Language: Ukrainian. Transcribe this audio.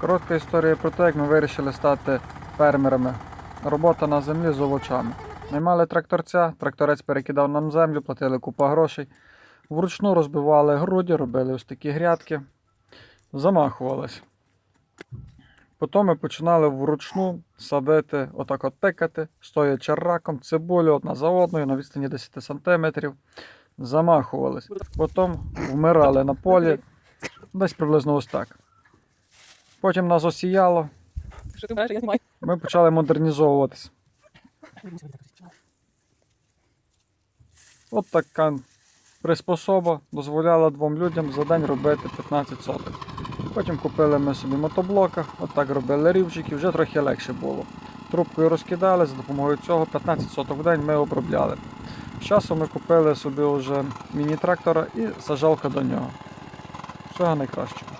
Коротка історія про те, як ми вирішили стати фермерами. Робота на землі з овочами. Наймали тракторця, тракторець перекидав нам землю, платили купа грошей. Вручну розбивали груді, робили ось такі грядки, замахувались. Потім ми починали вручну садити, отак от тикати, стоячи раком, цибулю одна за одною на відстані 10 см. Замахувались. Потім вмирали на полі, десь приблизно ось так. Потім нас осіяло, Що ти я знімаю. ми почали модернізовуватись. От така приспособа дозволяла двом людям за день робити 15 соток. Потім купили ми собі мотоблока, отак робили рівчики, вже трохи легше було. Трубкою розкидали, за допомогою цього 15 соток в день ми обробляли. З часом ми купили собі вже міні-трактора і сажалка до нього. Всього найкращого.